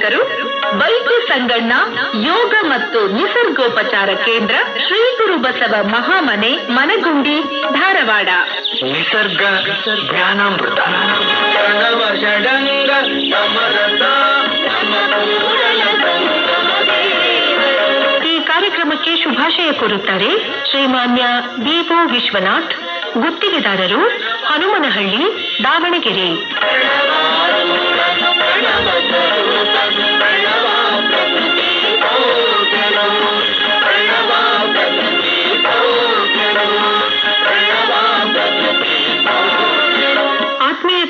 ಪ್ರಾಯೋಜಕರು ವೈದ್ಯ ಸಂಗಣ್ಣ ಯೋಗ ಮತ್ತು ನಿಸರ್ಗೋಪಚಾರ ಕೇಂದ್ರ ಶ್ರೀ ಗುರು ಬಸವ ಮಹಾಮನೆ ಮನಗುಂಡಿ ಧಾರವಾಡ. ನಿಸರ್ಗ ಜ್ಞಾನಾಮೃತ. ಈ ಕಾರ್ಯಕ್ರಮಕ್ಕೆ ಶುಭಾಶಯ ಕೋರುತ್ತಾರೆ ಶ್ರೀಮಾನ್ಯ ದೀಪು ವಿಶ್ವನಾಥ್ ಗುತ್ತಿಗೆದಾರರು ಹನುಮನಹಳ್ಳಿ ದಾವಣಗೆರೆ.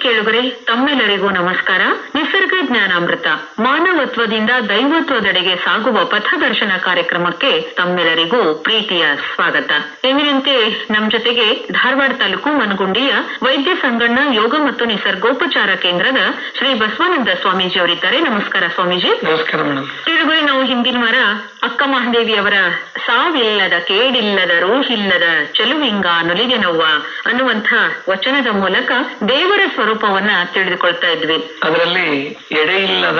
ಕೇಳುಗರೆ ತಮ್ಮೆಲ್ಲರಿಗೂ ನಮಸ್ಕಾರ. ಜ್ಞಾನಾಮೃತ ಮಾನವತ್ವದಿಂದ ದೈವತ್ವದೆಡೆಗೆ ಸಾಗುವ ಪಥದರ್ಶನ ಕಾರ್ಯಕ್ರಮಕ್ಕೆ ತಮ್ಮೆಲ್ಲರಿಗೂ ಪ್ರೀತಿಯ ಸ್ವಾಗತ. ಎಂದಿನಂತೆ ನಮ್ಮ ಜೊತೆಗೆ ಧಾರವಾಡ ತಾಲೂಕು ಮನಗುಂಡಿಯ ವೈದ್ಯ ಸಂಗಣ್ಣ ಯೋಗ ಮತ್ತು ನಿಸರ್ಗೋಪಚಾರ ಕೇಂದ್ರದ ಶ್ರೀ ಬಸವಾನಂದ ಸ್ವಾಮೀಜಿ ಅವರಿದ್ದಾರೆ. ನಮಸ್ಕಾರ ಸ್ವಾಮೀಜಿ. ನಮಸ್ಕಾರ ಮೇಡಮ್. ನಾವು ಹಿಂದಿನ ವಾರ ಅಕ್ಕ ಮಹಾದೇವಿಯವರ ಸಾವಿಲ್ಲದ ಕೇಡಿಲ್ಲದ ರೋಹಿಲ್ಲದ ಚೆಲುವಿಂಗ ನುಲಿಗೆನವ್ವ ಅನ್ನುವಂತ ವಚನದ ಮೂಲಕ ದೇವರ ಸ್ವರೂಪವನ್ನ ತಿಳಿದುಕೊಳ್ತಾ ಇದ್ವಿ. ಅದರಲ್ಲಿ ಎಡೆ ಇಲ್ಲದ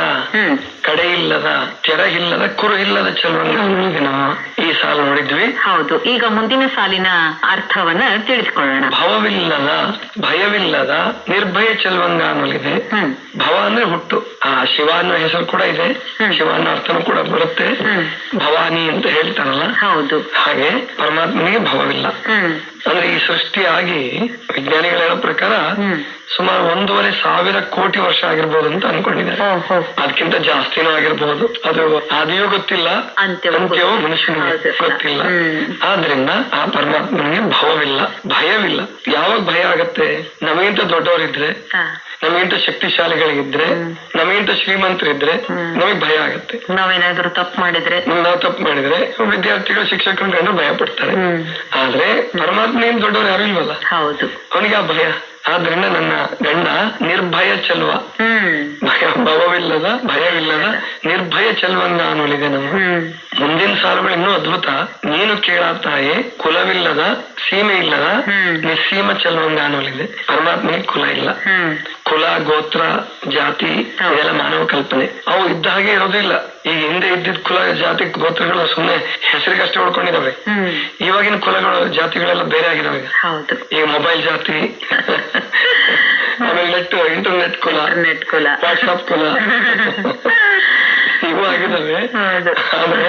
ಕಡೆ ಇಲ್ಲದ ತೆರ ಇಲ್ಲದ ಕುರು ಇಲ್ಲದ ಚಲುವಂಗ ನಾವು ಈ ಸಾಲ ನೋಡಿದ್ವಿ. ಹೌದು. ಈಗ ಮುಂದಿನ ಸಾಲಿನ ಅರ್ಥವನ್ನ ತಿಳಿದುಕೊಳ್ಳೋಣ ಭವವಿಲ್ಲದ ಭಯವಿಲ್ಲದ ನಿರ್ಭಯ ಚಲವಂಗ ಅನ್ನೋದಿದೆ ಭವ ಅಂದ್ರೆ ಹುಟ್ಟು. ಆ ಶಿವ ಅನ್ನೋ ಹೆಸರು ಕೂಡ ಇದೆ. ಶಿವನ ಶಿವ ಅನ್ನೋ ಅರ್ಥನೂ ಕೂಡ ಬರುತ್ತೆ. ಭವಾನಿ ಅಂತ ಹೇಳ್ತಾರಲ್ಲ. ಹೌದು. ಹಾಗೆ ಪರಮಾತ್ಮನಿಗೆ ಭವವಿಲ್ಲ. ಸೃಷ್ಟಿಯಾಗಿ ವಿಜ್ಞಾನಿಗಳ ಹೇಳೋ ಪ್ರಕಾರ ಸುಮಾರು ಒಂದೂವರೆ ಸಾವಿರ ಕೋಟಿ ವರ್ಷ ಆಗಿರ್ಬೋದು ಅಂತ ಅನ್ಕೊಂಡಿದ್ದಾರೆ. ಅದಕ್ಕಿಂತ ಜಾಸ್ತಿನೂ ಆಗಿರ್ಬೋದು. ಅದು ಆದಿಯೂ ಗೊತ್ತಿಲ್ಲ. ಅಂತ್ಯವೋ. ಮನುಷ್ಯನಿಗೆ ಗೊತ್ತಿಲ್ಲ. ಆದ್ರಿಂದ ಆ ಪರಮಾತ್ಮನಿಗೆ ಭವವಿಲ್ಲ. ಭಯವಿಲ್ಲ. ಯಾವಾಗ ಭಯ ಆಗತ್ತೆ? ನಮಗಿಂತ ದೊಡ್ಡವರಿದ್ರೆ. ನಮಗಿಂತ ಶಕ್ತಿಶಾಲಿಗಳಿದ್ರೆ. ನಮಗಿಂತ ಶ್ರೀಮಂತರಿದ್ರೆ ನಮಗೆ ನಮಗ್ ಭಯ ಆಗುತ್ತೆ. ನಾವೇನಾದ್ರೂ ತಪ್ಪು ಮಾಡಿದ್ರೆ? ನಾವು ತಪ್ಪು ಮಾಡಿದ್ರೆ ವಿದ್ಯಾರ್ಥಿಗಳು ಶಿಕ್ಷಕರು ಕಂಡು ಭಯ ಪಡ್ತಾರೆ ಆದ್ರೆ ಪರಮಾತ್ಮ ಏನ್ ದೊಡ್ಡವರು ಯಾರು ಇಲ್ವಲ್ಲ? ಹೌದು. ಅವನಿಗೆ ಆ ಭಯ. ಆದ್ರಿಂದ ನನ್ನ ಗಂಡ ನಿರ್ಭಯ ಚಲುವ. ಭಯ ಭವವಿಲ್ಲದ ಭಯವಿಲ್ಲದ ನಿರ್ಭಯ ಚೆಲುವಂಗ ಅನ್ನೋಲಿದೆ ನಾನು. ಮುಂದಿನ ಸಾಲುಗಳು ಇನ್ನೂ ಅದ್ಭುತ. ನೀನು ಕೇಳ ತಾಯಿ ಕುಲವಿಲ್ಲದ ಸೀಮೆ ಇಲ್ಲದ. ನಿಸ್ಸೀಮ ಚೆಲುವಂಗ ಅನ್ನೋಲಿದೆ ಪರಮಾತ್ಮನಿಗೆ ಕುಲ ಇಲ್ಲ. ಕುಲ ಗೋತ್ರ ಜಾತಿ. ಇದೆಲ್ಲ ಮಾನವ ಕಲ್ಪನೆ. ಅವು ಇದ್ದ ಹಾಗೆ ಇರೋದಿಲ್ಲ ಈಗ ಹಿಂದೆ ಇದ್ದಿದ್ ಕುಲ ಜಾತಿ ಗೋತ್ರಗಳು ಸುಮ್ಮನೆ ಹೆಸರಿಗಷ್ಟೇ ಉಳ್ಕೊಂಡಿದಾವೆ ಇವಾಗಿನ ಕುಲಗಳು ಜಾತಿಗಳೆಲ್ಲ ಬೇರೆ ಆಗಿದಾವೆ ಈಗ ಮೊಬೈಲ್ ಜಾತಿ ಆಮೇಲೆ ನೆಟ್ ಇಂಟರ್ನೆಟ್ ಕುಲ. ಇಂಟರ್ನೆಟ್ ಕುಲ. ವಾಟ್ಸ್ಆಪ್ ಕುಲ. ಇವು ಆಗಿದ್ದಾವೆ. ಆದ್ರೆ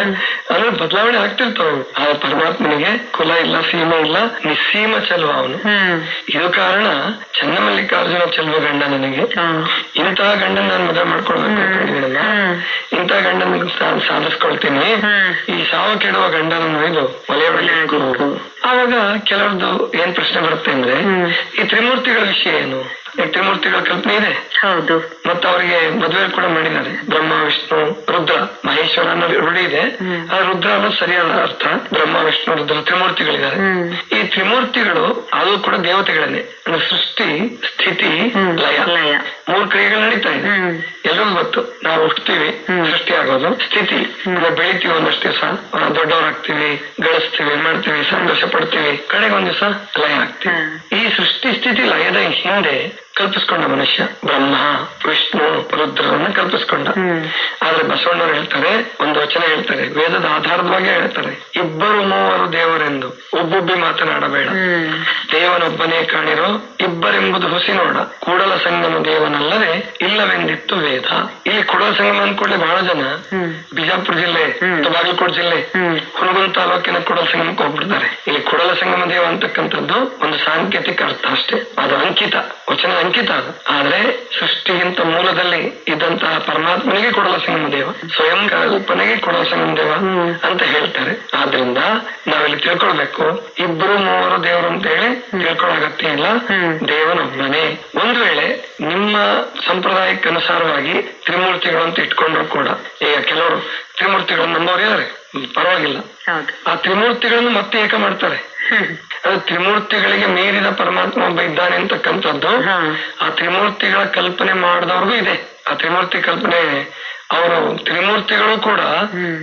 ಅಂದ್ರೆ ಬದಲಾವಣೆ ಆಗ್ತಿರ್ತಾವ ಆ ಪರಮಾತ್ಮನಿಗೆ ಕುಲ ಇಲ್ಲ ಸೀಮೆ ಇಲ್ಲ ನಿಸ್ಸೀಮ ಚೆಲುವ ಅವನು. ಇದು ಕಾರಣ ಚನ್ನಮಲ್ಲಿಕಾರ್ಜುನ ಚೆಲುವ ಗಂಡ ನನಗೆ. ಇಂತಹ ಗಂಡನ ನಾನು ಮದುವೆ ಮಾಡ್ಕೊಳ್ಬೇಕು ಹ್ಮ್. ಅನ್ಕೊಂಡಿದ್ದೀನಲ್ಲ ಹ್ಮ್. ಇಂತಹ ಗಂಡನ ಸಾಧಿಸ್ಕೊಳ್ತೀನಿ. ಈ ಸಾವು ಕೆಡುವ ಗಂಡನನ್ನು ಇದು ಒಲೆ. ಆವಾಗ ಕೆಲವ್ರದ್ದು ಏನ್ ಪ್ರಶ್ನೆ ಬರುತ್ತೆ ಅಂದ್ರೆ ಈ ತ್ರಿಮೂರ್ತಿಗಳ ವಿಷಯ ಏನು? ತ್ರಿಮೂರ್ತಿಗಳ ಕಲ್ಪನೆ ಇದೆ. ಹೌದು. ಮತ್ತೆ ಅವರಿಗೆ ಮದುವೆ ಕೂಡ ಮಾಡಿದ್ದಾರೆ. ಬ್ರಹ್ಮ ವಿಷ್ಣು ರುದ್ರ ಮಹೇಶ್ವರ ಅನ್ನೋ ರೂಢಿ ಇದೆ. ಆ ರುದ್ರ ಅನ್ನೋ ಸರಿಯಾದ ಅರ್ಥ ಬ್ರಹ್ಮ ವಿಷ್ಣು ರುದ್ರ ತ್ರಿಮೂರ್ತಿಗಳಿದ್ದಾರೆ. ಈ ತ್ರಿಮೂರ್ತಿಗಳು ಅದು ಕೂಡ ದೇವತೆಗಳನ್ನೇ. ಅಂದ್ರೆ ಸೃಷ್ಟಿ ಸ್ಥಿತಿ. ಲಯ. ಲಯ. ಮೂರು ಕ್ರಿಯೆಗಳು ನಡೀತಾ ಇದೆ. ಎಲ್ಲರೂ ಗೊತ್ತು. ನಾವು ಹುಟ್ಟುತ್ತೀವಿ ಸೃಷ್ಟಿ ಆಗೋದು. ಸ್ಥಿತಿ. ಬೆಳಿತೀವಿ ಒಂದಷ್ಟು ದಿವಸ. ದೊಡ್ಡವರಾಗ್ತೀವಿ ಗಳಿಸ್ತೀವಿ ಮಾಡ್ತೀವಿ ಸಂತೋಷ ಪಡ್ತೀವಿ. ಕಡೆಗೆ ಒಂದ್ ದಿವಸ ಲಯ ಆಗ್ತೀವಿ. ಹ್ಮ್. ಈ ಸೃಷ್ಟಿ ಸ್ಥಿತಿ ಲಯದ ಹಿಂದೆ ಕಲ್ಪಿಸ್ಕೊಂಡ ಮನುಷ್ಯ ಬ್ರಹ್ಮ ವಿಷ್ಣು ರುದ್ರರನ್ನ ಕಲ್ಪಿಸ್ಕೊಂಡ. ಆದ್ರೆ ಬಸವಣ್ಣರು ಹೇಳ್ತಾರೆ ಒಂದು ವಚನ ಹೇಳ್ತಾರೆ ವೇದದ ಆಧಾರದವಾಗಿ ಹೇಳ್ತಾರೆ. ಇಬ್ಬರು ಮೂವರು ದೇವರೆಂದು ಒಬ್ಬೊಬ್ಬಿ ಮಾತನಾಡಬೇಡ. ದೇವನೊಬ್ಬನೇ ಕಾಣಿರೋ ಇಬ್ಬರೆಂಬುದು ಹುಸಿ ನೋಡ. ಕೂಡಲ ಸಂಗಮ ದೇವನಲ್ಲದೆ ಇಲ್ಲವೆಂದಿತ್ತು ವೇದ. ಇಲ್ಲಿ ಕೂಡಲ ಸಂಗಮ ಅಂದ್ಕೂಡ್ಲೆ ಬಹಳ ಜನ. ಬಿಜಾಪುರ ಜಿಲ್ಲೆ. ಬಾಗಲಕೋಟೆ ಜಿಲ್ಲೆ ಹ್ಮ್. ಹುನಗುಂದ ತಾಲೂಕಿನ ಕೂಡಲ ಸಂಗಮಕ್ಕೆ ಹೋಗ್ಬಿಡ್ತಾರೆ. ಇಲ್ಲಿ ಕೂಡಲ ಸಂಗಮ ದೇವ ಅಂತಕ್ಕಂಥದ್ದು ಒಂದು ಸಾಂಕೇತಿಕ ಅರ್ಥ ಅಷ್ಟೇ. ಅದು ಅಂಕಿತ ವಚನ ಅಂಕಿತ ಅದು ಆದ್ರೆ ಸೃಷ್ಟಿಗಿಂತ ಮೂಲದಲ್ಲಿ ಇದ್ದಂತಹ ಪರಮಾತ್ಮನಿಗೆ ಕೊಡಲ ಸಿಂಹದೇವ. ದೇವ ಸ್ವಯಂ ಕಲ್ಪನೆಗೆ ಕೊಡಲ ಸಿಂಹದೇವ ದೇವ ಅಂತ ಹೇಳ್ತಾರೆ. ಆದ್ರಿಂದ ನಾವಿಲ್ಲಿ ತಿಳ್ಕೊಳ್ಬೇಕು. ಇಬ್ರು ಮೂವರು ದೇವರು ಅಂತ ಹೇಳಿ ತಿಳ್ಕೊಳ್ಳೋ ಅಗತ್ಯ ಇಲ್ಲ. ದೇವನ ದೇವನೊಬ್ಬನೇ ಒಂದು ವೇಳೆ ನಿಮ್ಮ ಸಂಪ್ರದಾಯಕ್ಕೆ ಅನುಸಾರವಾಗಿ ತ್ರಿಮೂರ್ತಿಗಳು ಅಂತ ಇಟ್ಕೊಂಡ್ರು ಕೂಡ. ಈಗ ಕೆಲವರು ತ್ರಿಮೂರ್ತಿಗಳು ನಂಬೋರು ಇದಾರೆ ಹ್ಮ್, ಪರವಾಗಿಲ್ಲ ಆ ತ್ರಿಮೂರ್ತಿಗಳನ್ನು ಮತ್ತೆ ಏಕ ಮಾಡ್ತಾರೆ. ತ್ರಿಮೂರ್ತಿಗಳಿಗೆ ಮೀರಿದ ಪರಮಾತ್ಮ ಒಬ್ಬ ಇದ್ದಾನೆ ಅಂತಕ್ಕಂಥದ್ದು. ಆ ತ್ರಿಮೂರ್ತಿಗಳ ಕಲ್ಪನೆ ಮಾಡಿದವ್ರಿಗೂ ಇದೆ. ಆ ತ್ರಿಮೂರ್ತಿ ಕಲ್ಪನೆ ಅವರು ತ್ರಿಮೂರ್ತಿಗಳು ಕೂಡ.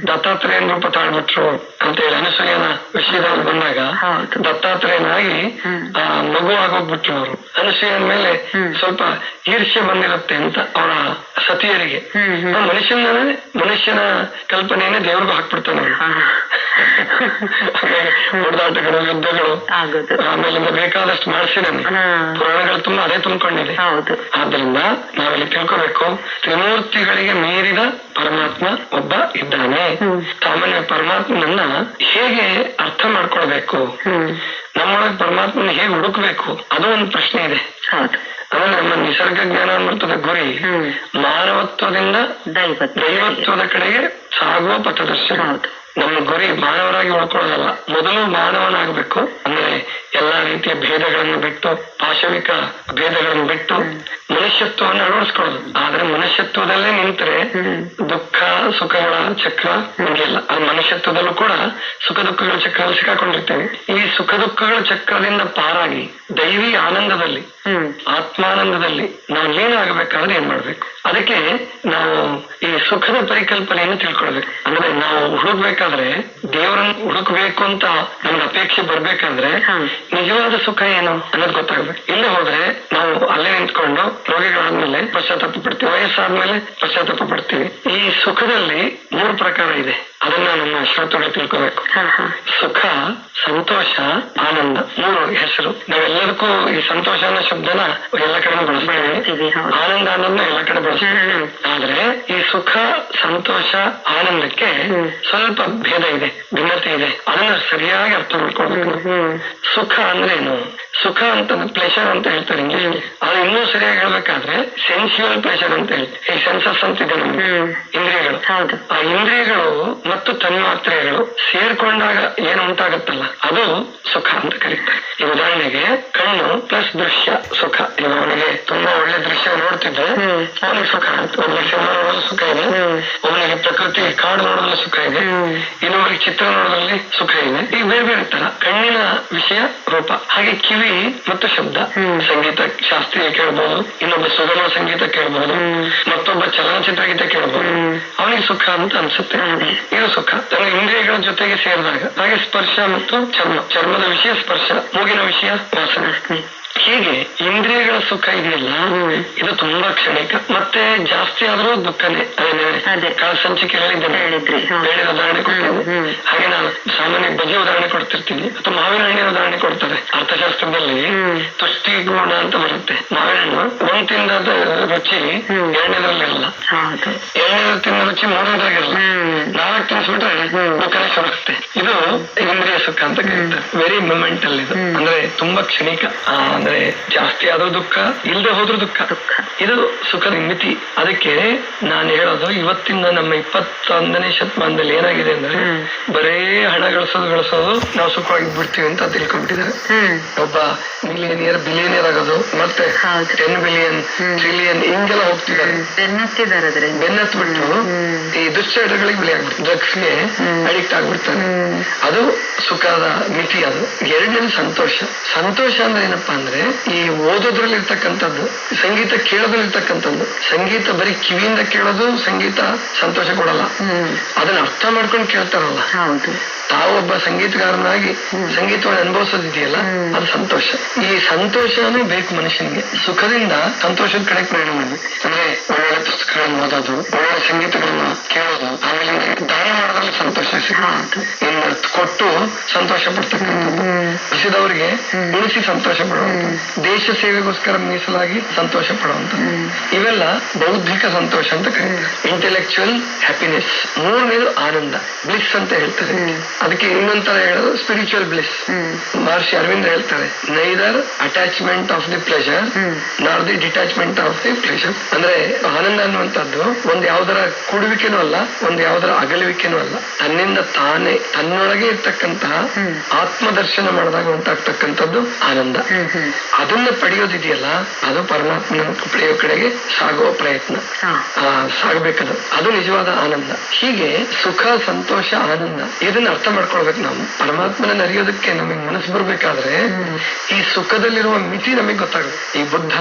ದತ್ತಾತ್ರೇಯನ ರೂಪ ತಾಳ್ಬಿಟ್ರು ಅಂತ ಹೇಳಿ ಅನಸೂಯನ ವಿಷಯದಲ್ಲಿ ಬಂದಾಗ. ದತ್ತಾತ್ರೇಯನಾಗಿ. ಆ ಮಗು ಆಗೋಗ್ಬಿಟ್ರು ಅವರು ಅನಸೂಯನ ಮೇಲೆ ಸ್ವಲ್ಪ ಈರ್ಷೆ ಬಂದಿರುತ್ತೆ ಅಂತ ಅವರ ಸತಿಯರಿಗೆ. ಮನುಷ್ಯನ ಮನುಷ್ಯನ ಕಲ್ಪನೆಯನ್ನೇ ದೇವ್ರಿಗೂ ಹಾಕ್ಬಿಡ್ತಾನೆ ಹೊಡೆದಾಟಗಳು ಯುದ್ಧಗಳು. ಆಮೇಲೆ ಬೇಕಾದಷ್ಟು ಮಾಡಿಸಿದಾನೆ ಹಾ. ಪುರಾಣಗಳು ತುಂಬಾ ಅದೇ ತುಂಬಿಕೊಂಡಿದೆ. ಆದ್ರಿಂದ ನಾವಿಲ್ಲಿ ತಿಳ್ಕೋಬೇಕು ತ್ರಿಮೂರ್ತಿಗಳಿಗೆ ಮೀರಿದ ಪರಮಾತ್ಮ ಒಬ್ಬ ಇದ್ದಾನೆ. ಸಾಮಾನ್ಯ ಪರಮಾತ್ಮನನ್ನ ಹೇಗೆ ಅರ್ಥ ಮಾಡ್ಕೊಳ್ಬೇಕು? ನಮ್ಮ ನಮ್ಮೊಳಗೆ ಪರಮಾತ್ಮನ ಹೇಗೆ ಹುಡುಕ್ಬೇಕು? ಅದು ಒಂದು ಪ್ರಶ್ನೆ ಇದೆ. ಆಮೇಲೆ ನಮ್ಮ ನಿಸರ್ಗ ಜ್ಞಾನ ಅನ್ನುವಂಥದ್ದು ಗುರಿ ಮಾನವತ್ವದಿಂದ ದೈವತ್ವ ದೈವತ್ವದ ಕಡೆಗೆ ಸಾಗುವ ಪಥದರ್ಶನ. ನಮ್ಮ ಗುರಿ ಮಾನವರಾಗಿ ಉಳ್ಕೊಳ್ಳೋದಲ್ಲ. ಮೊದಲು ಮಾನವನಾಗಬೇಕು. ಅಂದ್ರೆ ಎಲ್ಲಾ ರೀತಿಯ ಭೇದಗಳನ್ನು ಬಿಟ್ಟು ಪಾಶವಿಕ ಭೇದಗಳನ್ನು ಬಿಟ್ಟು ಮನುಷ್ಯತ್ವವನ್ನು ಅಳವಡಿಸ್ಕೊಳ್ಳೋದು ಆದ್ರೆ ಮನುಷ್ಯತ್ವದಲ್ಲೇ ನಿಂತರೆ. ದುಃಖ ಸುಖಗಳ ಚಕ್ರ ಮುಗಿಯಲ್ಲ ಆ ಮನುಷ್ಯತ್ವದಲ್ಲೂ ಕೂಡ ಸುಖ ದುಃಖಗಳ ಚಕ್ರ ಸಿಕ್ಕಾಕೊಂಡಿರ್ತೇವೆ ಈ ಸುಖ ದುಃಖಗಳ ಚಕ್ರದಿಂದ ಪಾರಾಗಿ ದೈವಿ ಆನಂದದಲ್ಲಿ ಆತ್ಮಾನಂದದಲ್ಲಿ ನಾವು ಏನಾಗಬೇಕಾದ್ರೆ ಏನ್ ಮಾಡ್ಬೇಕು ಅದಕ್ಕೆ ನಾವು ಈ ಸುಖದ ಪರಿಕಲ್ಪನೆಯನ್ನು ತಿಳ್ಕೊಳ್ಬೇಕು ಅಂದ್ರೆ ನಾವು ಹುಡುಕ್ಬೇಕಾದ್ರೆ ದೇವರನ್ನು ಹುಡುಕ್ಬೇಕು ಅಂತ ನಮ್ಗೆ ಅಪೇಕ್ಷೆ ಬರ್ಬೇಕಾದ್ರೆ ಹಾ. ನಿಜವಾದ ಸುಖ ಏನು ಅನ್ನೋದು ಗೊತ್ತಾಗುತ್ತೆ. ಇಲ್ಲೇ ಹೋದ್ರೆ ನಾವು ಅಲ್ಲೇ ನಿಂತ್ಕೊಂಡು ರೋಗಿಗಳಾದ್ಮೇಲೆ ಪಶ್ಚಾತ್ತಾಪ ಪಡ್ತೀವಿ. ವಯಸ್ಸಾದ್ಮೇಲೆ ಪಶ್ಚಾತ್ತಾಪ ಪಡ್ತೀವಿ. ಈ ಸುಖದಲ್ಲಿ ಮೂರು ಪ್ರಕಾರ ಇದೆ. ಅದನ್ನ ನಮ್ಮ ಶ್ರೋತೃಗಳು ತಿಳ್ಕೋಬೇಕು. ಸುಖ ಸಂತೋಷ ಆನಂದ ಮೂರು ಹೆಸರು. ನಾವೆಲ್ಲದಕ್ಕೂ ಈ ಸಂತೋಷ ಅನ್ನೋ ಶಬ್ದನ ಎಲ್ಲ ಕಡೆ ಬಳಸ್ತೀವಿ. ಆನಂದ ಅನ್ನೋದನ್ನ ಎಲ್ಲ ಕಡೆ ಬಳಸ್ತೀವಿ. ಆದ್ರೆ ಈ ಸುಖ ಸಂತೋಷ ಆನಂದಕ್ಕೆ ಸ್ವಲ್ಪ ಭೇದ ಇದೆ ಭಿನ್ನತೆ ಇದೆ. ಅದನ್ನ ಸರಿಯಾಗಿ ಅರ್ಥ ಮಾಡ್ಕೊಳ್ಬೇಕು. ಸುಖ ಅಂದ್ರೆ ಏನು ಸುಖ ಅಂತ ಪ್ಲೆಷರ್ ಅಂತ ಹೇಳ್ತಾರೆ ಇಂಗ್ಲಿಷ್ ಅದು ಇನ್ನೂ ಸರಿಯಾಗಿ ಹೇಳ್ಬೇಕಾದ್ರೆ ಸೆನ್ಸುವಲ್ ಪ್ಲೆಷರ್ ಅಂತ ಹೇಳ್ತಾರೆ ಈ ಸೆನ್ಸಸ್ ಅಂತಿದೆ ನಮ್ಗೆ. ಇಂದ್ರಿಯಗಳು. ಆ ಇಂದ್ರಿಯಗಳು ಮತ್ತು ತನ್ಮಾತ್ರೆಗಳು ಸೇರ್ಕೊಂಡಾಗ ಏನು ಉಂಟಾಗುತ್ತಲ್ಲ ಅದು ಸುಖ ಅಂತ ಕರೀತಾರೆ. ಈ ಉದಾಹರಣೆಗೆ ಕಣ್ಣು ಪ್ಲಸ್ ದೃಶ್ಯ ಸುಖ. ಈಗ ಅವನಿಗೆ ತುಂಬಾ ಒಳ್ಳೆ ದೃಶ್ಯ ನೋಡ್ತಿದ್ರೆ. ಅವನಿಗೆ ಸುಖ. ಅಂತ ಒಬ್ಬನಿಗೆ ಸಿನಿಮಾ ನೋಡಲು ಸುಖ ಇದೆ. ಒಬ್ಬನಿಗೆ ಪ್ರಕೃತಿ ಕಾಡು ನೋಡಲು ಸುಖ ಇದೆ. ಇನ್ನೊಬ್ಬರಿಗೆ ಚಿತ್ರ ನೋಡೋದ್ರಲ್ಲಿ ಸುಖ ಇದೆ. ಈಗ ಬೇರೆ ಬೇರೆ ತರ ಕಣ್ಣಿನ ವಿಷಯ ರೂಪ. ಹಾಗೆ ಕಿವಿ ಮತ್ತು ಶಬ್ದ. ಸಂಗೀತ ಶಾಸ್ತ್ರೀಯ ಕೇಳಬಹುದು ಇನ್ನೊಬ್ಬ ಸುಗಮ ಸಂಗೀತ ಕೇಳ್ಬೋದು ಹ್ಮ್. ಮತ್ತೊಬ್ಬ ಚಲನಚಿತ್ರ ಗೀತೆ ಕೇಳ್ಬೋದು. ಹ್ಮ್. ಅವನಿಗೆ ಸುಖ ಅಂತ ಅನ್ಸುತ್ತೆ. ಇದು ಸುಖ. ಇಂದ್ರಿಯಗಳ ಜೊತೆಗೆ ಸೇರಿದಾಗ ಹಾಗೆ ಸ್ಪರ್ಶ ಮತ್ತು ಚರ್ಮ. ಚರ್ಮದ ವಿಷಯ ಸ್ಪರ್ಶ ಮೂಗಿನ ವಿಷಯ ವಾಸನೆ. ಹೀಗೆ ಇಂದ್ರಿಯಗಳ ಸುಖ ಇದೆಯಲ್ಲ ಇದು ತುಂಬಾ ಕ್ಷಣಿಕ. ಮತ್ತೆ ಜಾಸ್ತಿ ಆದ್ರೂ ದುಃಖನೇ. ಅದೇ. ಕಳೆದ ಸಂಚಿಕೆ ಹೇಳಿದ್ದೇನೆ. ಹೇಳಿದ್ರಿ, ಉದಾಹರಣೆ ಕೊಡ್ತೇನೆ. ಹಾಗೆ ನಾನು ಸಾಮಾನ್ಯ ಬಜೆ ಉದಾಹರಣೆ ಕೊಡ್ತಿರ್ತೀನಿ. ಅಥವಾ ಮಾವಿನ ಹಣ್ಣಿನ ಉದಾಹರಣೆ ಕೊಡ್ತಾರೆ ಅರ್ಥಶಾಸ್ತ್ರದಲ್ಲಿ ಹ್ಮ್. ತುಷ್ಟಿ ಅಂತ ಬರುತ್ತೆ. ನಾವೇನು ಒಂದು ಒಂದ್ ತಿಂದ ರುಚಿ ಹ್ಮ್. ಎರಡನೇದ್ರಲ್ಲಿ ಇರಲ್ಲ. ಹೌದು. ಎರಡನೇದು ತಿನ್ನ ರುಚಿ ಮೂರನೇದ್ರಾಗಿರಲ್ಲ ನಾಲ್ಕು ತಿನ್ಸ್ಬಿಟ್ರೆ ಹ್ಮ್. ಬರುತ್ತೆ ಸುಖ ಅಂತ ಕರೀತಾರೆ ವೆರಿ ಮೂಮೆಂಟಲ್ ಇದು. ಅಂದ್ರೆ ತುಂಬಾ ಕ್ಷಣಿಕ ಅಂದ್ರೆ ಜಾಸ್ತಿ ಆದ್ರೂ ದುಃಖ ಇಲ್ಲದೆ ಹೋದ್ರೂ ದುಃಖ. ಇದು ಸುಖದ ಮಿತಿ. ಅದಕ್ಕೆ ನಾನು ಹೇಳೋದು ಇವತ್ತಿನ ನಮ್ಮ ಇಪ್ಪತ್ತೊಂದನೇ ಶತಮಾನದಲ್ಲಿ ಏನಾಗಿದೆ ಅಂದ್ರೆ ಬರೇ ಹಣ ಗಳಿಸೋದು ಗಳಿಸೋದು ನಾವು ಸುಖವಾಗಿ ಬಿಡ್ತೀವಿ ಅಂತ ತಿಳ್ಕೊಂಡ್ಬಿಟ್ಟಿದ್ದಾರೆ. ಒಬ್ಬ ಮಿಲಿಯನಿಯರ್ ಬಿಲಿಯನಿಯರ್ ಆಗೋದು ಮತ್ತೆ. Ten billion. ಟ್ರಿಲಿಯನ್ ಹಿಂಗೆಲ್ಲ ಹೋಗ್ತಿದ್ದಾರೆ. ಬೆನ್ನತ್ತಿದ್ದಾರೆ ಬೆನ್ನತ್ಬಿಟ್ಟು ಈ ದುಶ್ಚಟಗಳಿಗೆ ಬಲಿ ಆಗ್ಬಿಡ್ತಾರೆ ಡ್ರಗ್ಸ್ಗೆ ಅಡಿಕ್ಟ್ ಆಗ್ಬಿಡ್ತಾರೆ. ಅದು ಅದು ಸುಖದ ಮಿತಿ ಅದು. ಎರಡನೇದು ಸಂತೋಷ. ಸಂತೋಷ ಅಂದ್ರೆ ಏನಪ್ಪಾ ಅಂದ್ರೆ ಈ ಓದೋದ್ರಲ್ಲಿ ಇರ್ತಕ್ಕಂಥದ್ದು ಸಂಗೀತ ಕೇಳೋದ್ರಲ್ಲಿ ಇರ್ತಕ್ಕಂಥದ್ದು ಸಂಗೀತ ಬರೀ ಕಿವಿಯಿಂದ ಕೇಳೋದು ಸಂಗೀತ ಸಂತೋಷ ಕೊಡಲ್ಲ. ಅದನ್ನ ಅರ್ಥ ಮಾಡ್ಕೊಂಡು ಕೇಳ್ತಾರಲ್ಲ. ತಾವೊಬ್ಬ ಸಂಗೀತಗಾರನಾಗಿ ಸಂಗೀತವನ್ನು ಅನುಭವಿಸೋದಿದೆಯಲ್ಲ. ಅದು ಸಂತೋಷ. ಈ ಸಂತೋಷನೂ ಬೇಕು ಮನುಷ್ಯನಿಗೆ. ಸುಖದಿಂದ ಸಂತೋಷದ ಕಡೆ ಪ್ರಯಾಣ ಮಾಡ್ಬೇಕು. ಅಂದ್ರೆ ಪುಸ್ತಕಗಳನ್ನು ಓದೋದು ಒಳ್ಳೆ ಸಂಗೀತಗಳನ್ನ ಕೇಳೋದು ಆಮೇಲೆ ದಾನ ಮಾಡೋದ್ರಲ್ಲಿ ಸಂತೋಷ ಇನ್ನು ಕೊಟ್ಟು ಸಂತೋಷ ಪಡ್ತಕ್ಕಂಥದ್ದು. ಉಳಿಸಿ ಸಂತೋಷ ದೇಶ ಸೇವೆಗೋಸ್ಕರ ಮೀಸಲಾಗಿ ಸಂತೋಷ ಪಡುವಂತ ಇವೆಲ್ಲ ಬೌದ್ಧಿಕ ಸಂತೋಷ ಅಂತ ಕರೀತಾರೆ. ಇಂಟೆಲೆಕ್ಚುಯಲ್ ಹ್ಯಾಪಿನೆಸ್ ಮೂರನೇದು ಆನಂದ. ಬ್ಲಿಸ್ ಅಂತ ಹೇಳ್ತಾರೆ. ಅದಕ್ಕೆ ಇನ್ನೊಂದರ ತರ ಹೇಳೋದು ಸ್ಪಿರಿಚುವಲ್ ಬ್ಲಿಸ್ ಮಹರ್ಷಿ ಅರವಿಂದ್ ಹೇಳ್ತಾರೆ neither attachment of the pleasure nor the detachment of the pleasure ಅಂದ್ರೆ ಆನಂದ ಅನ್ನುವಂಥದ್ದು ಒಂದು ಯಾವ್ದರ ಕುಡುವಿಕೆನೂ ಅಲ್ಲ ಒಂದ್ ಯಾವ್ದರ ಅಗಲುವಿಕೆನೂ ಅಲ್ಲ. ತನ್ನಿಂದ ತಾನೇ ತನ್ನೊಳಗೆ ಇರ್ತಕ್ಕಂತಹ ಆತ್ಮದರ್ಶನ ಮಾಡಿದಾಗ ಉಂಟಾಗ್ತಕ್ಕಂಥದ್ದು ಆನಂದ. ಅದನ್ನ ಪಡೆಯೋದಿದೆಯಲ್ಲ ಅದು ಪರಮಾತ್ಮನ ಪಡೆಯೋ ಕಡೆಗೆ ಸಾಗುವ ಪ್ರಯತ್ನ. ಸಾಗಬೇಕದು. ಅದು ನಿಜವಾದ ಆನಂದ. ಹೀಗೆ ಸುಖ ಸಂತೋಷ ಆನಂದ ಇದನ್ನ ಅರ್ಥ ಮಾಡ್ಕೊಳ್ಬೇಕು ನಾವು. ಪರಮಾತ್ಮನ ಅರಿಯೋದಕ್ಕೆ ನಮಗೆ ಮನಸ್ಸು ಬರ್ಬೇಕಾದ್ರೆ ಈ ಸುಖದಲ್ಲಿರುವ ಮಿತಿ ನಮಗೆ ಗೊತ್ತಾಗುತ್ತೆ. ಈ ಬುದ್ಧ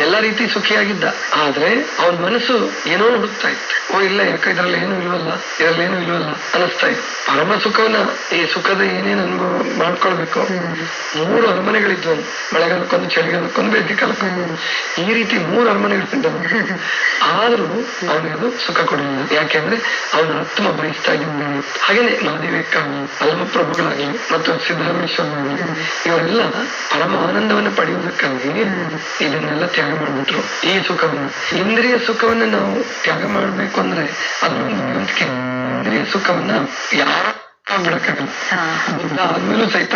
ಎಲ್ಲಾ ರೀತಿ ಸುಖಿಯಾಗಿದ್ದ. ಆದ್ರೆ ಅವನ ಮನಸ್ಸು ಏನೋ ಹುಡುಕ್ತಾ ಇತ್ತು. ಓ, ಇಲ್ಲ, ಯಾಕೆ ಇದ್ರಲ್ಲಿ ಏನು ಇಲ್ವಲ್ಲ? ಇದ್ರಲ್ಲಿ ಏನು ಇಲ್ವಲ್ಲ? ಅನಿಸ್ತಾ ಇತ್ತು. ಪರಮ ಸುಖವನ್ನ ಈ ಸುಖದ ಏನೇನು ಅನುಭವ ಮಾಡ್ಕೊಳ್ಬೇಕು? ಮೂರು ಅರಮನೆಗಳಿದ್ವು ಅವ್ನು. ಮಳೆಗಾಲಕ್ಕೊಂದು ಚಳಿಗಾಲಕ್ಕೊಂದು ಬೇಸಿಗೆ ಕಾಲಕ್ಕೊಂದು ಈ ರೀತಿ ಮೂರು ಅರಮನೆಗಳಿಂದ ಆದ್ರೂ ಅವನಿಗೆ ಅದು ಸುಖ ಕೊಡಲಿಲ್ಲ. ಯಾಕೆಂದ್ರೆ ಅವನ ಆತ್ಮ ಬಯಸ್ತಾ ಇದ್ದ ಹಾಗೇನೆ ಮಹಾದೇವಿಕಾಗಲಿ ಅಲ್ಮಪ್ರಭುಗಳಾಗಲಿ ಮತ್ತು ಸಿದ್ದರಾಮೇಶ್ವರ ಇವರೆಲ್ಲ ಪರಮ ಆನಂದವನ್ನು ಪಡೆಯುವುದಕ್ಕಾಗಿ ಇದನ್ನೆಲ್ಲ ತ್ಯಾಗ ಮಾಡಿಬಿಟ್ರು. ಈ ಸುಖವನ್ನು ಇಂದ್ರಿಯ ಸುಖವನ್ನು ನಾವು ತ್ಯಾಗ ಮಾಡಬೇಕು ಅಂದ್ರೆ ಅದು. ಸುಖವನ್ನ ಯಾರ ಬಿಡಕ್ಕಾಗಲ್ಲ ಬುದ್ಧ ಆದ್ಮೇಲೂ ಸಹಿತ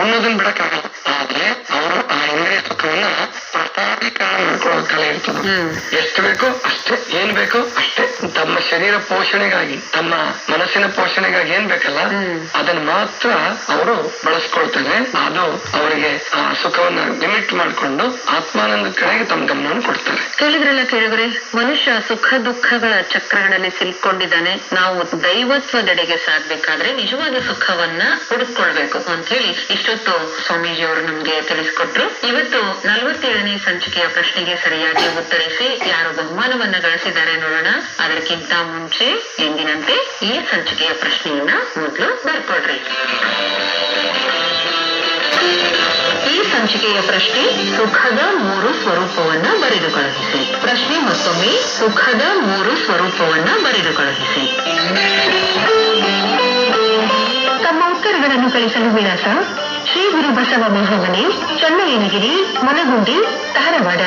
ಉಣ್ಣೋದನ್ನ ಬಿಡಕ್ಕಾಗಲ್ಲ. ಆದ್ರೆ ಅವರು ಆ ಇಂದ್ರಿಯ ಸುಖವನ್ನ ಪ್ರತಾಪೀಕರಣ ಮಾಡ್ಕೊಳ್ಳೋ ಕಲೆ ಇರ್ತದೆ ಎಷ್ಟು ಬೇಕೋ ಅಷ್ಟೇ ಏನ್ ಬೇಕೋ ಅಷ್ಟೇ. ತಮ್ಮ ಶರೀರ ಪೋಷಣೆಗಾಗಿ ತಮ್ಮ ಮನಸ್ಸಿನ ಪೋಷಣೆಗಾಗಿ ಏನ್ ಬೇಕಲ್ಲ ಅದನ್ನ ಮಾತ್ರ ಅವರು ಬಳಸ್ಕೊಳ್ತಾರೆ. ಅದು ಅವರಿಗೆ ಆ ಸುಖವನ್ನ ಲಿಮಿಟ್ ಮಾಡ್ಕೊಂಡು ಆತ್ಮಾನಂದ ಕಡೆಗೆ ತಮ್ಮ ಗಮನವನ್ನು ಕೊಡ್ತಾರೆ. ಕೇಳಿದ್ರಲ್ಲ ಕೇಳಿದ್ರೆ ಮನುಷ್ಯ ಸುಖ ದುಃಖಗಳ ಚಕ್ರಗಳಲ್ಲಿ ಸಿಲ್ಕೊಂಡಿದ್ದಾನೆ. ನಾವು ದೈವತ್ವದೆಡೆಗೆ ಸಾಗ್ಬೇಕಾದ್ರೆ ನಿಜವಾದ ಸುಖವನ್ನ ಹುಡುಕೊಳ್ಬೇಕು ಅಂತ ಹೇಳಿ ಇಷ್ಟೊತ್ತು ಸ್ವಾಮೀಜಿ ಅವರು ನಮ್ಗೆ ತಿಳಿಸಿಕೊಟ್ರು. ಇವತ್ತು ನಲವತ್ತೇಳನೇ ಸಂಚಿಕೆಯ ಪ್ರಶ್ನೆಗೆ ಸರಿಯಾಗಿ ಉತ್ತರಿಸಿ ಯಾರು ಬಹುಮಾನವನ್ನ ಗಳಿಸಿದ್ದಾರೆ ನೋಡೋಣ. ಅದಕ್ಕಿಂತ ಮುಂಚೆ ಎಂದಿನಂತೆ ಈ ಸಂಚಿಕೆಯ ಪ್ರಶ್ನೆಯನ್ನ ಮೊದಲು ಬರ್ಕೊಳ್ರಿ ಈ ಸಂಚಿಕೆಯ ಪ್ರಶ್ನೆ, ಸುಖದ ಮೂರು ಸ್ವರೂಪವನ್ನ ಬರೆದು ಕಳುಹಿಸಿ ಪ್ರಶ್ನೆ ಮತ್ತೊಮ್ಮೆ, ಸುಖದ ಮೂರು ಸ್ವರೂಪವನ್ನ ಬರೆದು ಕಳುಹಿಸಿ ಉತ್ತರಗಳನ್ನು ಕಳಿಸಲು ವಿಳಾಸ ಶ್ರೀ ಗುರು ಬಸವ ಮಹಾಮನೆ, ಚನ್ನಯ್ಯನಗಿರಿ, ಮನಗುಂಡಿ, ಧಾರವಾಡ.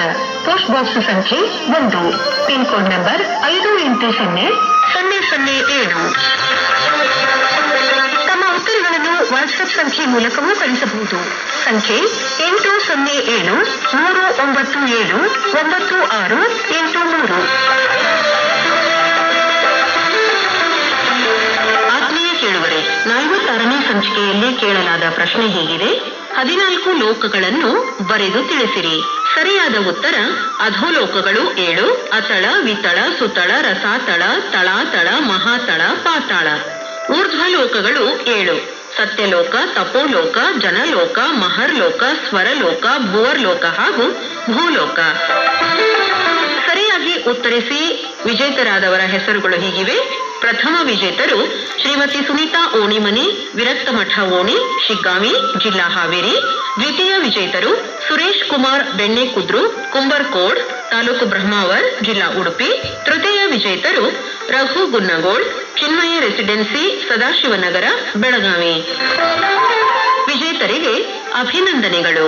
ಪೋಸ್ಟ್ ಬಾಕ್ಸ್ ಸಂಖ್ಯೆ ಒಂದು. ಪಿನ್ ಕೋಡ್ ನಂಬರ್ ಐದು ಎಂಟು ಸೊನ್ನೆ ಸೊನ್ನೆ ಸೊನ್ನೆ ಏಳು. ತಮ್ಮ ಉತ್ತರಗಳನ್ನು ವಾಟ್ಸ್ಆಪ್ ಸಂಖ್ಯೆ ಮೂಲಕವೂ ಕಳಿಸಬಹುದು. ಸಂಖ್ಯೆ ಎಂಟು ಸೊನ್ನೆ ಏಳು ಮೂರು ಒಂಬತ್ತು ಏಳು ಒಂಬತ್ತು ಆರು ಎಂಟು ಮೂರು. ಸಂಚಿಕೆಯಲ್ಲಿ ಕೇಳಲಾದ ಪ್ರಶ್ನೆ ಹೀಗಿದೆ. ಹದಿನಾಲ್ಕು ಲೋಕಗಳನ್ನು ಬರೆದು ತಿಳಿಸಿರಿ. ಸರಿಯಾದ ಉತ್ತರ, ಅಧೋಲೋಕಗಳು ಏಳು, ಅತಳ, ವಿತಳ, ಸುತಳ, ರಸಾತಳ, ತಳಾತಳ, ಮಹಾತಳ, ಪಾತಾಳ. ಊರ್ಧ್ವಲೋಕಗಳು ಏಳು. ಸತ್ಯಲೋಕ, ತಪೋಲೋಕ, ಜನಲೋಕ, ಮಹರ್ಲೋಕ, ಸ್ವರಲೋಕ, ಭುವರ್ಲೋಕ ಹಾಗೂ ಭೂಲೋಕ. ಸರಿಯಾಗಿ ಉತ್ತರಿಸಿ, ವಿಜೇತರಾದವರ ಹೆಸರುಗಳು ಹೀಗಿವೆ. ಪ್ರಥಮ ವಿಜೇತರು ಶ್ರೀಮತಿ ಸುನೀತಾ ಓಣಿಮನಿ ವಿರಕ್ತಮಠ ಓಣಿ ಶಿಗ್ಗಾವಿ ಜಿಲ್ಲಾ ಹಾವೇರಿ. ದ್ವಿತೀಯ ವಿಜೇತರು ಸುರೇಶ್ ಕುಮಾರ್ ಬೆಣ್ಣೆಕುದ್ರು ಕುಂಬರ್ಕೋಡ್ ತಾಲೂಕು ಬ್ರಹ್ಮಾವರ್, ಜಿಲ್ಲಾ ಉಡುಪಿ. ತೃತೀಯ ವಿಜೇತರು ರಘು ಗುನ್ನಗೋಳ್, ಚಿನ್ಮಯ ರೆಸಿಡೆನ್ಸಿ, ಸದಾಶಿವನಗರ, ಬೆಳಗಾವಿ. ವಿಜೇತರಿಗೆ ಅಭಿನಂದನೆಗಳು.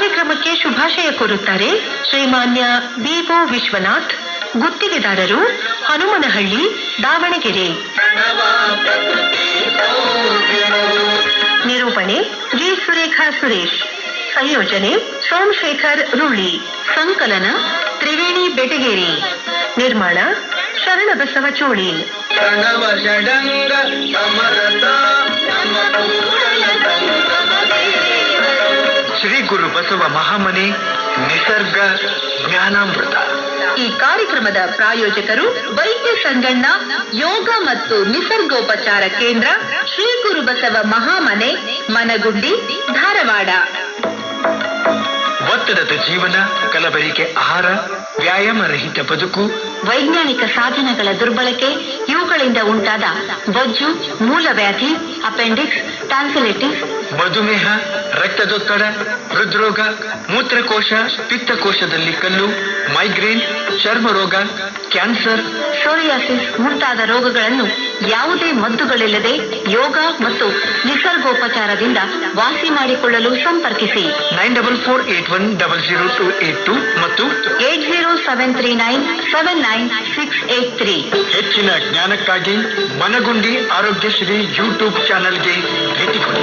ಕಾರ್ಯಕ್ರಮಕ್ಕೆ ಶುಭಾಶಯ ಕೋರುತ್ತಾರೆ ಶ್ರೀಮಾನ್ಯ ಬಿಒ ವಿಶ್ವನಾಥ್, ಗುತ್ತಿಗೆದಾರರು ಹನುಮನಹಳ್ಳಿ, ದಾವಣಗೆರೆ. ನಿರೂಪಣೆ ಜಿ. ಸುರೇಖಾ ಸುರೇಶ್. ಸಂಯೋಜನೆ ಸೋಮಶೇಖರ್ ರುಳಿ. ಸಂಕಲನ ತ್ರಿವೇಣಿ ಬೆಟಗೇರಿ. ನಿರ್ಮಾಣ ಶರಣಬಸವ ಚೋಳಿ. ಗುರು ಬಸವ ಮಹಾಮನಿ ನಿಸರ್ಗ ಜ್ಞಾನಾಮೃತ. ಈ ಕಾರ್ಯಕ್ರಮದ ಪ್ರಾಯೋಜಕರು ವೈದ್ಯ ಸಂಗಣ್ಣ, ಯೋಗ ಮತ್ತು ನಿಸರ್ಗೋಪಚಾರ ಕೇಂದ್ರ ಶ್ರೀ ಗುರು ಬಸವ ಮಹಾಮನೆ, ಮನಗುಂಡಿ, ಧಾರವಾಡ. ಒತ್ತಡದ ಜೀವನ ಕಲಬೆರಿಕೆ ಆಹಾರ ವ್ಯಾಯಾಮ ರಹಿತ ಬದುಕು ವೈಜ್ಞಾನಿಕ ಸಾಧನಗಳ ದುರ್ಬಳಕೆ ಇವುಗಳ ಇವುಗಳಿಂದ ಉಂಟಾದ ಬೊಜ್ಜು ಮೂಲವ್ಯಾಧಿ ಅಪೆಂಡಿಕ್ಸ್ ಟಾನ್ಸಿಲಿಟಿಸ್ ಮಧುಮೇಹ ರಕ್ತದೊತ್ತಡ ಹೃದ್ರೋಗ ಮೂತ್ರಕೋಶ ಪಿತ್ತಕೋಶದಲ್ಲಿ ಕಲ್ಲು ಮೈಗ್ರೇನ್ ಚರ್ಮ ರೋಗ ಕ್ಯಾನ್ಸರ್ ಸೋರಿಯಾಸಿಸ್ ಮುಂತಾದ ರೋಗಗಳನ್ನು ಯಾವುದೇ ಮದ್ದುಗಳಿಲ್ಲದೆ ಯೋಗ ಮತ್ತು ನಿಸರ್ಗೋಪಚಾರದಿಂದ ವಾಸಿ ಮಾಡಿಕೊಳ್ಳಲು ಸಂಪರ್ಕಿಸಿ. Nine double four eight one double zero two eight two ಮತ್ತು eight zero seven three nine seven nine six eight three ಹೆಚ್ಚಿನ ಜ್ಞಾನಕ್ಕಾಗಿ ಮನಗುಂಡಿ ಆರೋಗ್ಯಶ್ರೀ ಯೂಟ್ಯೂಬ್ ಚಾನೆಲ್ಗೆ ಭೇಟಿ ಕೊಡಿ.